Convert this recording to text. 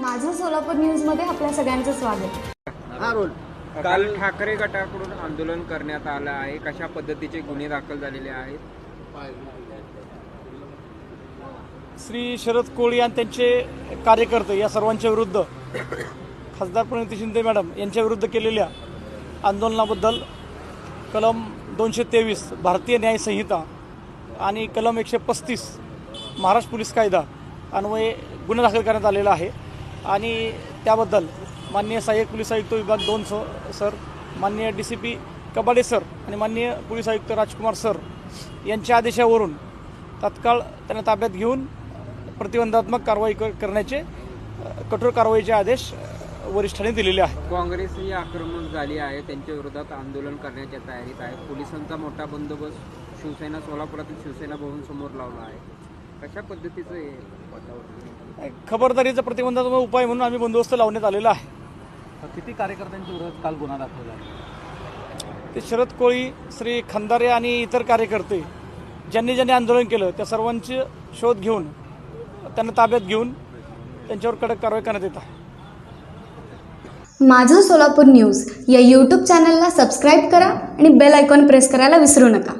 माझं सोलापूर न्यूजमध्ये आपल्या सगळ्यांचं स्वागत. हा रोल. काल ठाकरे गटाकडून आंदोलन करण्यात आलं आहे. कशा पद्धतीचे गुन्हे दाखल झालेले आहेत? श्री शरद कोळी आणि त्यांचे कार्यकर्ते या सर्वांच्या विरुद्ध खासदार प्रणिती शिंदे मॅडम यांच्या विरुद्ध केलेल्या आंदोलनाबद्दल कलम दोनशे तेवीस भारतीय न्याय संहिता आणि कलम एकशे पस्तीस महाराष्ट्र पोलीस कायदा अन्वये गुन्हा दाखल करण्यात आलेला आहे. आणि त्याबद्दल माननीय सहाय्यक पोलीस आयुक्त विभाग दोन सो सर माननीय D C P Kabade sir आणि माननीय पोलीस आयुक्त राजकुमार सर यांच्या आदेशावरून तात्काळ त्यांना ताब्यात घेऊन प्रतिबंधात्मक कारवाई कर करण्याचे कठोर कारवाईचे आदेश वरिष्ठांनी दिलेले आहेत. काँग्रेस ही आक्रमक झाली आहे त्यांच्या विरोधात आंदोलन करण्याच्या तयारीत आहे पोलिसांचा मोठा बंदोबस्त शिवसेना सोलापुरातील शिवसेना भवन समोर लावला आहे. कशा पद्धतीचं हे वातावरण? खबरदारीचा प्रतिबंधात्मक उपाय म्हणून आम्ही बंदोबस्त लावण्यात आलेला आहे. किती कार्यकर्त्यांच्या विरोधात काल गुन्हा दाखवला? ते शरद कोळी श्री खंदारे आणि इतर कार्यकर्ते ज्यांनी ज्यांनी आंदोलन केलं त्या सर्वांचे शोध घेऊन त्यांना ताब्यात घेऊन त्यांच्यावर कडक कारवाई करण्यात येत आहे. माझं सोलापूर न्यूज या यूट्यूब चॅनलला सबस्क्राईब करा आणि बेल आयकॉन प्रेस करायला विसरू नका.